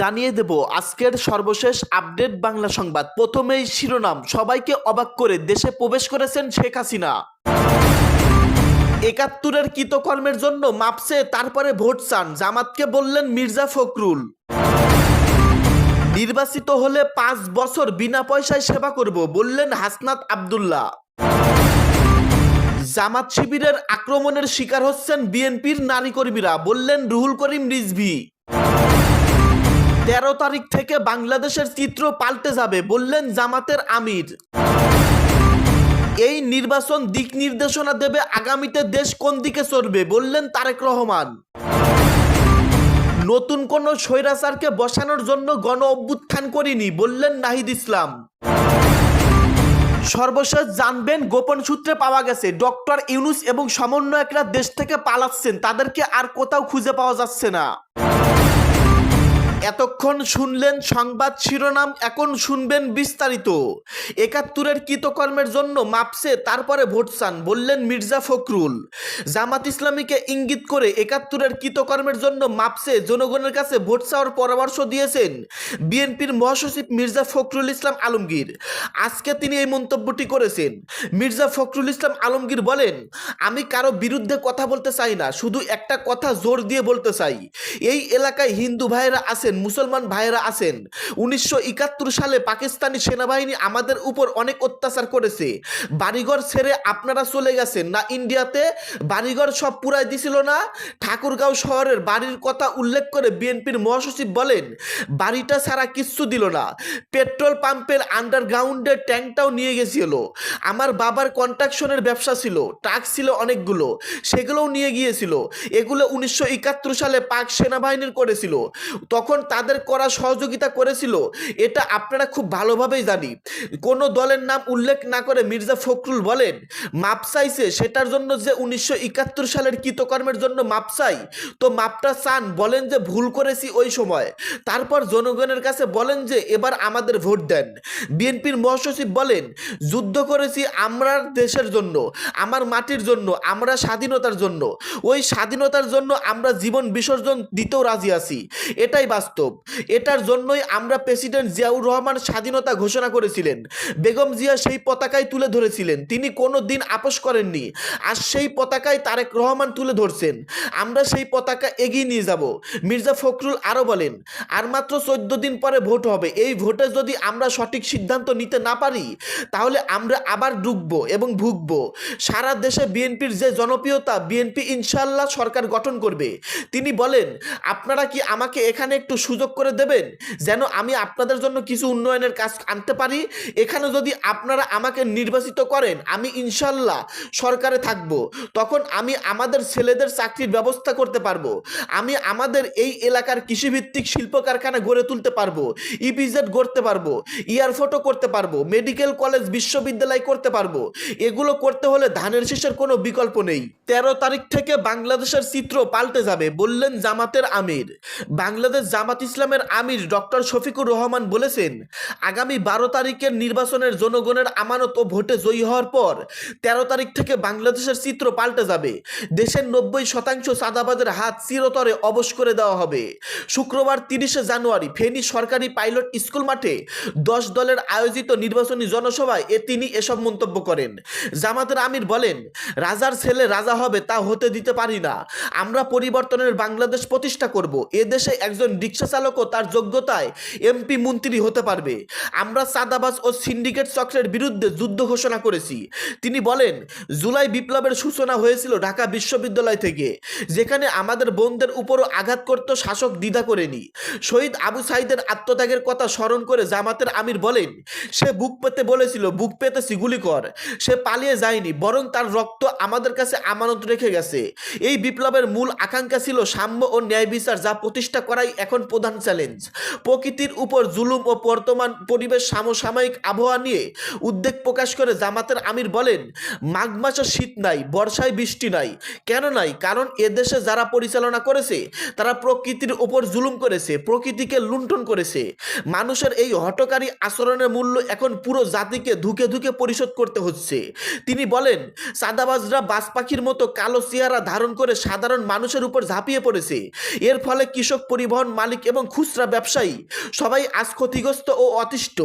জানিয়ে দেব আজকের সর্বশেষ আপডেট বাংলা সংবাদ। প্রথমেই শিরোনাম, সবাইকে অবাক করে দেশে প্রবেশ করেছেন শেখ হাসিনা। একাত্তরের কৃতকর্মের জন্য মাপসে তারপরে ভোট চান, জামাতকে বললেন মির্জা ফখরুল। নির্বাচিত হলে পাঁচ বছর বিনা পয়সায় সেবা করব, বললেন হাসনাত আবদুল্লাহ। জামাত শিবিরের আক্রমণের শিকার হচ্ছেন বিএনপির নারী কর্মীরা বললেন রুহুল করিম রিজভি। তেরো তারিখ থেকে বাংলাদেশের চিত্র পাল্টে যাবে, বললেন জামাতের আমির। এই নির্বাচন দিক নির্দেশনা দেবে আগামীতে দেশ কোন দিকে চলবে, বললেন তারেক রহমান। নতুন কোন স্বৈরাচারকে বসানোর জন্য গণ অভ্যুত্থান করিনি, বললেন নাহিদ ইসলাম। সর্বশেষ জানবেন, গোপন সূত্রে পাওয়া গেছে, ডক্টর ইউনুস এবং সমন্বয়করা দেশ থেকে পালাচ্ছেন, তাদেরকে আর কোথাও খুঁজে পাওয়া যাচ্ছে না। এতক্ষণ শুনলেন সংবাদ শিরোনাম, এখন শুনবেন বিস্তারিত। একাত্তরের কৃতকর্মের জন্য মাপসে তারপরে ভোট চান, বললেন মির্জা ফখরুল। জামাত ইসলামীকে ইঙ্গিত করে একাত্তরের কৃতকর্মের জন্য মাপসে জনগণের কাছে ভোট চাওয়ার পরামর্শ দিয়েছেন বিএনপির মহাসচিব মির্জা ফখরুল ইসলাম আলমগীর। আজকে তিনি এই মন্তব্যটি করেছেন। মির্জা ফখরুল ইসলাম আলমগীর বলেন, আমি কারও বিরুদ্ধে কথা বলতে চাই না, শুধু একটা কথা জোর দিয়ে বলতে চাই। এই এলাকায় হিন্দু ভাইয়েরা আছেন মুসলমান ভাইয়েরা আছেন। উনিশশো একাত্তর সালে পাকিস্তানি সেনাবাহিনী আমাদের উপর অনেক অত্যাচার করেছে। বাড়িঘর ছেড়ে আপনারা চলে গেছেন না ইন্ডিয়াতে? বাড়িঘর সব পুরাই দিছিল না? ঠাকুরগাঁও শহরের বাড়ির কথা উল্লেখ করে বিএনপির মহাসচিব বলেন, বাড়িটা ছাড়া কিচ্ছু দিল না। পেট্রোল পাম্পের আন্ডারগ্রাউন্ডের ট্যাঙ্কটাও নিয়ে গেছিল। আমার বাবার কন্ট্রাকশনের ব্যবসা ছিল, ট্রাক ছিল অনেকগুলো, সেগুলোও নিয়ে গিয়েছিল। এগুলো উনিশশো একাত্তর সালে পাক সেনাবাহিনীর করেছিল। তখন তাদের করা সহযোগিতা করেছিল, এটা আপনারা খুব ভালোভাবেই জানি। কোনো দলের নাম উল্লেখ না করে মির্জা ফখরুল বলেন, মাপ চাইছে সেটার জন্য যে উনিশশো একাত্তর সালের কৃতকর্মের জন্য মাপ চাই, তো মাপটা চান, বলেন যে ভুল করেছি ওই সময়। তারপর জনগণের কাছে বলেন যে এবার আমাদের ভোট দেন। বিএনপির মহাসচিব বলেন, যুদ্ধ করেছি আমরা দেশের জন্য, আমার মাটির জন্য, আমরা স্বাধীনতার জন্য। ওই স্বাধীনতার জন্য আমরা জীবন বিসর্জন দিতেও রাজি আছি। এটাই বাস্তব। এটার জন্যই আমরা প্রেসিডেন্ট জিয়াউর রহমান স্বাধীনতা ঘোষণা করেছিলেন। বেগম জিয়া সেই পতাকায় তুলে ধরেছিলেন। তিনি কোনো দিন আপোষ করেননি। আর সেই পতাকায় তারেক রহমান তুলে ধরছেন। আমরা সেই পতাকা এগিয়ে নিয়ে যাব, মির্জা ফখরুল আরও বলেন। আর মাত্র চোদ্দ দিন পরে ভোট হবে। এই ভোটে যদি আমরা সঠিক সিদ্ধান্ত নিতে না পারি, তাহলে আমরা আবার ডুববো এবং ভুগব। সারা দেশে বিএনপির যে জনপ্রিয়তা, বিএনপি ইনশাল্লাহ সরকার গঠন করবে। তিনি বলেন, আপনারা কি আমাকে এখানে একটু সুযোগ করে দেবেন যেন আমি আপনাদের জন্য কিছু উন্নয়নের কাজ আনতে পারি। এখানে যদি আপনারা আমাকে নির্বাচিত করেন, আমি ইনশাল্লাহ সরকারে থাকব। তখন আমি আমাদের ছেলেদের চাকরির ব্যবস্থা করতে পারব। আমি আমাদের এই এলাকার কৃষিভিত্তিক শিল্প কারখানা গড়ে তুলতে পারব। ইপিজেড গড়তে পারব। ইয়ারফোটো করতে পারব। মেডিকেল কলেজ বিশ্ববিদ্যালয় করতে পারব। এগুলো করতে হলে ধানের শেষের কোনো বিকল্প নেই। তেরো তারিখ থেকে বাংলাদেশের চিত্র পাল্টে যাবে, বললেন জামাতের আমির। বাংলাদেশ জামাত ইসলামের আমির ডক্টর শফিকুর রহমান বলেছেন, আগামী বারো তারিখের নির্বাচনের জনগণের আমানত ও ভোটে জয়ী হওয়ার পর তেরো তারিখ থেকে বাংলাদেশের চিত্র পাল্টে যাবে। দেশের নব্বই শতাংশ চাঁদাবাজের হাত চিরতরে অবশ করে দেওয়া হবে। শুক্রবার তিরিশে জানুয়ারি ফেনী সরকারি পাইলট স্কুল মাঠে দশ দলের আয়োজিত নির্বাচনী জনসভায় এ তিনি এসব মন্তব্য করেন। জামাতের আমির বলেন, রাজার ছেলে রাজা হবে তা হতে দিতে পারি না। আমরা পরিবর্তনের বাংলাদেশ প্রতিষ্ঠা করব। এ দেশে একজন রিক্সা চালকও তার যোগ্যতায় এমপি মন্ত্রী হতে পারবে। আমরা চাঁদাবাজ ও সিন্ডিকেট চক্রের বিরুদ্ধে যুদ্ধ ঘোষণা করেছি। তিনি বলেন, জুলাই বিপ্লবের সূচনা হয়েছিল ঢাকা বিশ্ববিদ্যালয় থেকে, যেখানে আমাদের বোনদের উপরও আঘাত করত শাসক দ্বিধা করেনি। শহীদ আবু সাইদের আত্মত্যাগের কথা স্মরণ করে জামাতের আমির বলেন, সে বুক পেতে বলেছিল, বুক পেতেছি, গুলি কর। সে পালিয়ে যায়নি, বরং তার রক্ত আমাদের কাছে আমানত রেখে গেছে। এই বিপ্লবের মূল আকাঙ্ক্ষা ছিল সাম্য ও ন্যায় বিচার যা প্রতিষ্ঠা করাই এখন প্রধান চ্যালেঞ্জ প্রকৃতির উপর জুলুম ও বর্তমান পরিবেশ সমসাময়িক আবহাওয়া নিয়ে উদ্বেগ প্রকাশ করে জামাতের আমির বলেন, মাঘ মাসে শীত নাই, বর্ষায় বৃষ্টি নাই। কেন নাই? কারণ এদেশে যারা পরিচালনা করেছে, তারা প্রকৃতির উপর জুলুম করেছে, প্রকৃতিকে লুণ্ঠন করেছে। মানুষের এই হটকারী আচরণের মূল্য এখন পুরো জাতিকে ধুকে ধুকে পরিশোধ করতে হচ্ছে। তিনি বলেন সাদাবাজরা বাজ পাখির মতো কালো চেহারা ধারণ করে সাধারণ মানুষের উপর ঝাঁপিয়ে পড়েছে। এর ফলে কৃষক পরিবহন মালিক মালিক এবং খুচরা ব্যবসায়ী, সবাই আজ ক্ষতিগ্রস্ত ও অতিষ্ঠ।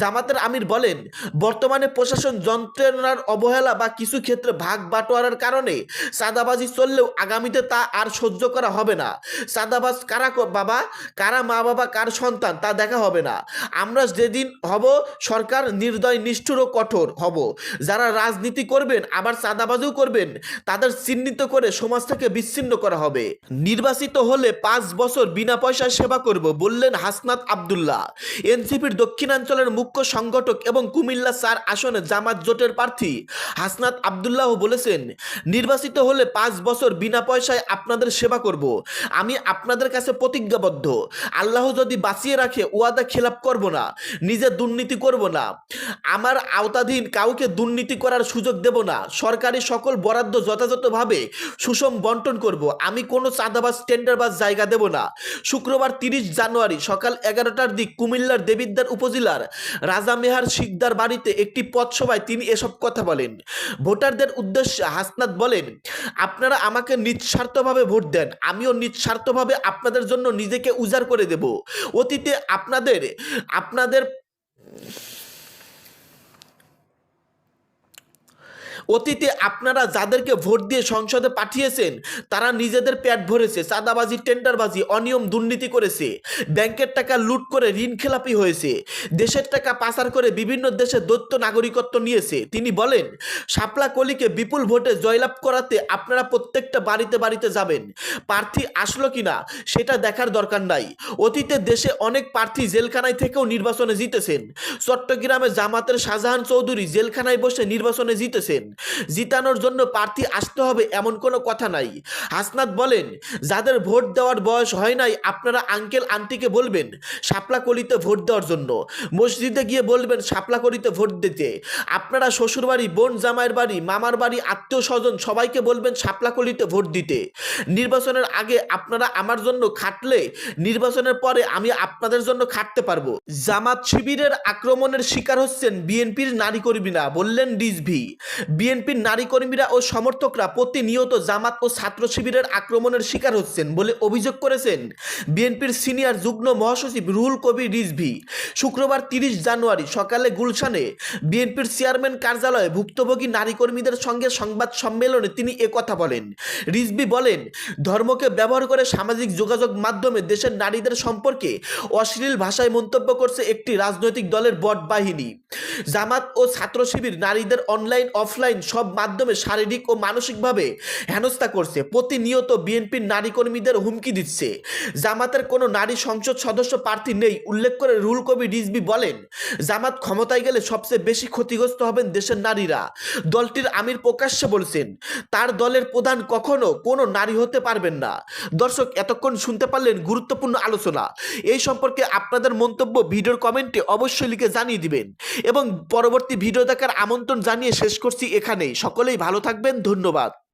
জামাতের আমির বলেন, বর্তমানে প্রশাসন যন্ত্রণার অবহেলা বা কিছু ক্ষেত্রে ভাগ বাটোয়ারার কারণে চাঁদাবাজি চললেও আগামীতে তা আর সহ্য করা হবে না। চাঁদাবাজ কারা বাবা? কারা মা বাবা? কার সন্তান? তা দেখা হবে না। আমরা যেদিন হব, সরকার নির্দয়, নিষ্ঠুর ও কঠোর হব। যারা রাজনীতি করবেন, আবার চাঁদাবাজিও করবেন, তাদের চিহ্নিত করে সমাজ থেকে বিচ্ছিন্ন করা হবে। নির্বাচিত হলে পাঁচ বছর বিনা পয়সায় সেবা করব, বললেন হাসনাত আবদুল্লাহ। এনসিপির দক্ষিণাঞ্চলের মুখ্য সংগঠক এবং কুমিল্লা চার আসনে জামাত জোটের প্রার্থী। হাসনাত আবদুল্লাহ বলেছেন, নির্বাচিত হলে পাঁচ বছর বিনা পয়সায় আপনাদের সেবা করব। আমি আপনাদের কাছে প্রতিজ্ঞাবদ্ধ। আল্লাহ যদি বাঁচিয়ে রাখে, ওয়াদা খেলাপ করব না, নিজে দুর্নীতি করব না। আমার আওতাধীন কাউকে দুর্নীতি করার সুযোগ দেব না। সরকারি সকল বরাদ্দ যথাযথভাবে সুষম বন্টন করব। আমি কোনো চাঁদাবাজ, টেন্ডারবাজ জায়গা দেব না। শুক্রবার তিরিশ জানুয়ারি সকাল এগারোটার দিক কুমিল্লার দেবিদ্দার উপজেলার রাজা মেহার শিকদার বাড়িতে একটি পথসভায় তিনি এসব কথা বলেন। ভোটারদের উদ্দেশ্যে হাসনাত বলেন, আপনারা আমাকে নিঃস্বার্থভাবে ভোট দেন। আমিও নিঃস্বার্থভাবে আপনাদের জন্য নিজেকে উজাড় করে দেব। অতীতে আপনাদের আপনাদের অতীতে আপনারা যাদেরকে ভোট দিয়ে সংসদে পাঠিয়েছেন, তারা নিজেদের পেট ভরেছে, চাঁদাবাজি, টেন্ডারবাজি, অনিয়ম, দুর্নীতি করেছে। ব্যাংকের টাকা লুট করে ঋণ খেলাপি হয়েছে। দেশের টাকা পাচার করে বিভিন্ন দেশে দৈত্য নাগরিকত্ব নিয়েছে। তিনি বলেন শাপলা কলিকে বিপুল ভোটে জয়লাভ করাতে আপনারা প্রত্যেকটা বাড়িতে বাড়িতে যাবেন। প্রার্থী আসলো কিনা, সেটা দেখার দরকার নাই। অতীতে দেশে অনেক প্রার্থী জেলখানায় থেকেও নির্বাচনে জিতেছেন। চট্টগ্রামে জামাতের শাহজাহান চৌধুরী জেলখানায় বসে নির্বাচনে জিতেছেন। জিতানোর জন্য প্রার্থী আসতে হবে এমন কোনো কথা নাই। হাসনাত বলেন, যাদের ভোট দেওয়ার বয়স হয় নাই, আপনারা আঙ্কেল আন্টিকে বলবেন, শাপলাকলিতে ভোট দেওয়ার জন্য। মসজিদে গিয়ে বলবেন, শাপলাকলিতে ভোট দিতে। আপনারা শ্বশুরবাড়ি, বোন জামাইয়ের বাড়ি, মামার বাড়ি, আত্মীয় স্বজন সবাইকে বলবেন, শাপলাকলিতে ভোট দিতে। নির্বাচনের আগে আপনারা আমার জন্য খাটলে, নির্বাচনের পরে আমি আপনাদের জন্য খাটতে পারব। জামাত শিবিরের আক্রমণের শিকার হচ্ছেন বিএনপির নারী কর্মীরা, বললেন ডিসভি। বিএনপির নারী কর্মীরা ও সমর্থকরা প্রতিনিয়ত জামাত ও ছাত্র শিবিরের আক্রমণের শিকার হচ্ছেন বলে অভিযোগ করেছেন বিএনপির সিনিয়র যুগ্ম মহাসচিব রুহুল কবির রিজভি। শুক্রবার তিরিশ জানুয়ারি সকালে গুলশানে বিএনপির চেয়ারম্যান কার্যালয়ে ভুক্তভোগী নারী কর্মীদের সঙ্গে সংবাদ সম্মেলনে তিনি একথা বলেন। রিজভি বলেন, ধর্মকে ব্যবহার করে সামাজিক যোগাযোগ মাধ্যমে দেশের নারীদের সম্পর্কে অশ্লীল ভাষায় মন্তব্য করছে একটি রাজনৈতিক দলের বট বাহিনী। জামাত ও ছাত্র শিবির নারীদের অনলাইন, অফলাইন সব মাধ্যমে শারীরিক ও মানসিকভাবে হেনস্থা করছে। প্রতিনিয়ত বিএনপির নারী কর্মীদের হুমকি দিচ্ছে। জামাতের কোনো নারী সংসদ সদস্য প্রার্থী নেই, উল্লেখ করে রুল কবি রিজবি বলেন, জামাত ক্ষমতায় গেলে সবচেয়ে বেশি ক্ষতিগ্রস্ত হবেন দেশের নারীরা। দলটির আমির প্রকাশ্যে বলছেন, তার দলের প্রধান কখনো কোনো নারী হতে পারবেন না। দর্শক, এতক্ষণ শুনতে পারলেন গুরুত্বপূর্ণ আলোচনা। এই সম্পর্কে আপনাদের মন্তব্য ভিডিওর কমেন্টে অবশ্যই লিখে জানিয়ে দিবেন। এবং পরবর্তী ভিডিও দেখার আমন্ত্রণ জানিয়ে শেষ করছি এখানেই। সকলেই ভালো থাকবেন ধন্যবাদ।